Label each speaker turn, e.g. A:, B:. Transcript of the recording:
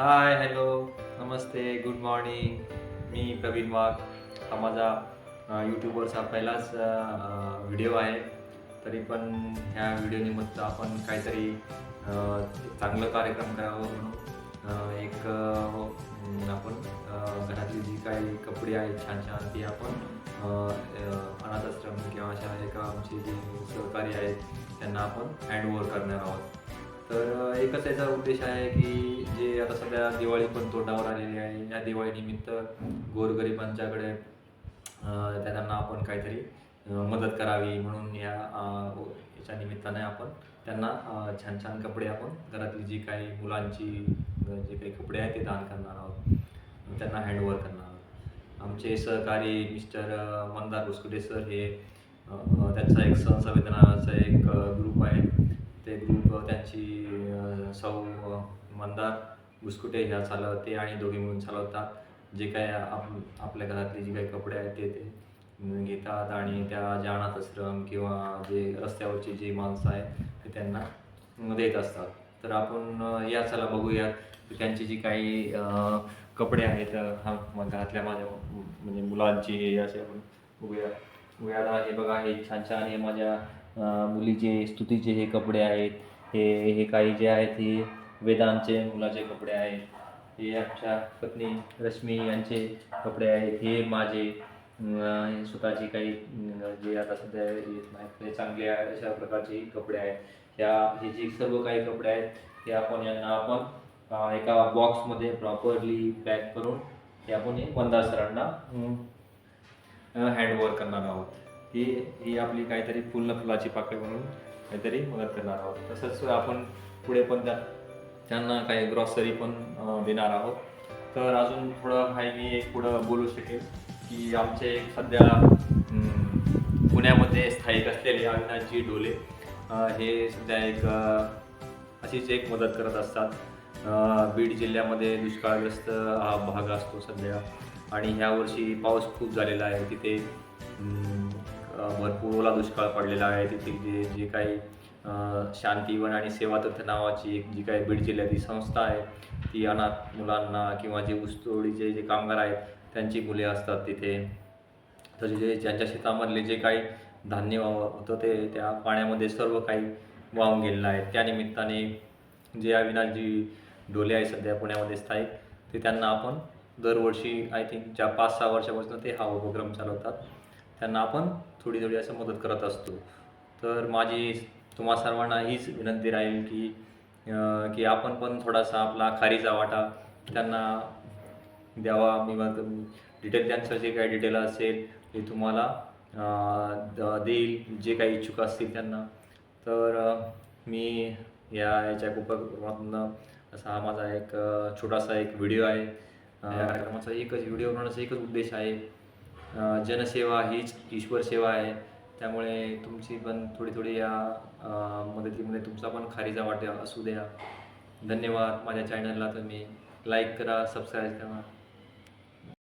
A: हाय hello नमस्ते good morning मी प्रवीण वाघ. हा माझा यूट्यूबवरचा पहिलाच व्हिडिओ आहे. तरी पण ह्या व्हिडिओनिमित्त आपण काहीतरी चांगलं कार्यक्रम करावं म्हणून एक हो, आपण घरातली जी काही कपडे आहेत छान छान ती आपण अनाथाश्रम किंवा अशा एका आमची जी सहकारी आहेत त्यांना आपण हँडओव्हर करणार आहोत. तर एकच याचा उद्देश आहे की जे आता सध्या दिवाळी पण तोंडावर आलेली आहे या दिवाळीनिमित्त गोरगरिबांच्याकडे त्यांना आपण काहीतरी मदत करावी म्हणून या याच्या निमित्ताने आपण त्यांना छान छान कपडे आपण घरातली जी काही मुलांची जे काही कपडे आहेत ते दान करणार आहोत. त्यांना हँडओव्हर करणार आहोत. आमचे सहकारी मिस्टर मंदार बुसकुटे सर हे त्यांचा एक संसंवेदनाचा एक ग्रुप आहे. ते ग्रुप त्यांची सौ मंदार बुस्कुटे ह्या चालवते आणि दोघे मिळून चालवतात. जे काय आप आपल्या घरातले जे काही कपडे आहेत ते ते घेतात आणि त्या ज्या अनाथ आश्रम किंवा जे रस्त्यावरची जी माणसं आहेत ते त्यांना देत असतात. तर आपण या चला बघूयात. त्यांची जी काही कपडे आहेत हा घरातल्या माझ्या म्हणजे मुलांची हे असे आपण बघूया. बघूया हे बघा हे छान छान हे माझ्या मुलीचे स्तुतीचे हे कपडे आहेत हे हे काही जे आहेत हे वेदांचे मुलाचे कपडे आहेत हे आमच्या पत्नी रश्मी यांचे कपडे आहेत हे माझे. स्वतःचे काही जे आता सध्या येत नाहीत ते चांगले आहे अशा प्रकारचे कपडे आहेत. ह्या हे जे सर्व काही कपडे आहेत ते आपण यांना आपण एका बॉक्समध्ये प्रॉपरली पॅक करून हे आपण हे सरांना हँडओव्हर करणार आहोत. ही ही आपली काहीतरी पूर्ण फुलाची पाकळी म्हणून काहीतरी मदत करणार आहोत. तसंच आपण पुढे पण त्या त्यांना काही ग्रॉसरी पण देणार आहोत. तर अजून थोडं काही मी एक पुढं बोलू शकेल की आमचे सध्या पुण्यामध्ये स्थायिक असलेले अविनाशजी डोले हे सध्या एक अशीच एक मदत करत असतात. बीड जिल्ह्यामध्ये दुष्काळग्रस्त हा भाग असतो सध्या. आणि ह्या वर्षी पाऊस खूप झालेला आहे तिथे. भरपूर ओला दुष्काळ पडलेला आहे. तिथे जे जे काही शांतीवन आणि सेवातर्थ नावाची एक जी काही बीड जिल्ह्यातली संस्था आहे ती अनाथ मुलांना किंवा जे ऊसतोडीचे जे कामगार आहेत त्यांची मुले असतात तिथे. तसे जे ज्यांच्या शेतामधले जे काही धान्य होतं ते त्या पाण्यामध्ये सर्व काही वाहून गेलेलं आहे. त्यानिमित्ताने जे अविनाशजी डोले आहे सध्या पुण्यामध्ये स्थायिक ते त्यांना आपण दरवर्षी आय थिंक ज्या पाच सहा वर्षापासून ते हा उपक्रम चालवतात. त्यांना आपण थोडी थोडी असं मदत करत असतो. तर माझी तुम्हा सर्वांना हीच विनंती राहील की की आपण पण थोडासा आपला खारीचा वाटा त्यांना द्यावा. मी डिटेल त्यांचं जे काही डिटेल असेल ते तुम्हाला द- देईल जे काही इच्छुक असतील त्यांना. तर मी या याच्या उपक्रमातून असा हा माझा एक छोटासा एक व्हिडिओ आहे. या कार्यक्रमाचा एकच व्हिडिओ बनवण्याचा एकच उद्देश आहे. जनसेवा हीच ईश्वर सेवा आहे. त्यामुळे तुमची पण थोडी थोडी या मदतीमध्ये तुमचा पण खारीचा वाट्या असू द्या. धन्यवाद. माझ्या चॅनलला तुम्ही लाईक करा सबस्क्राईब करा.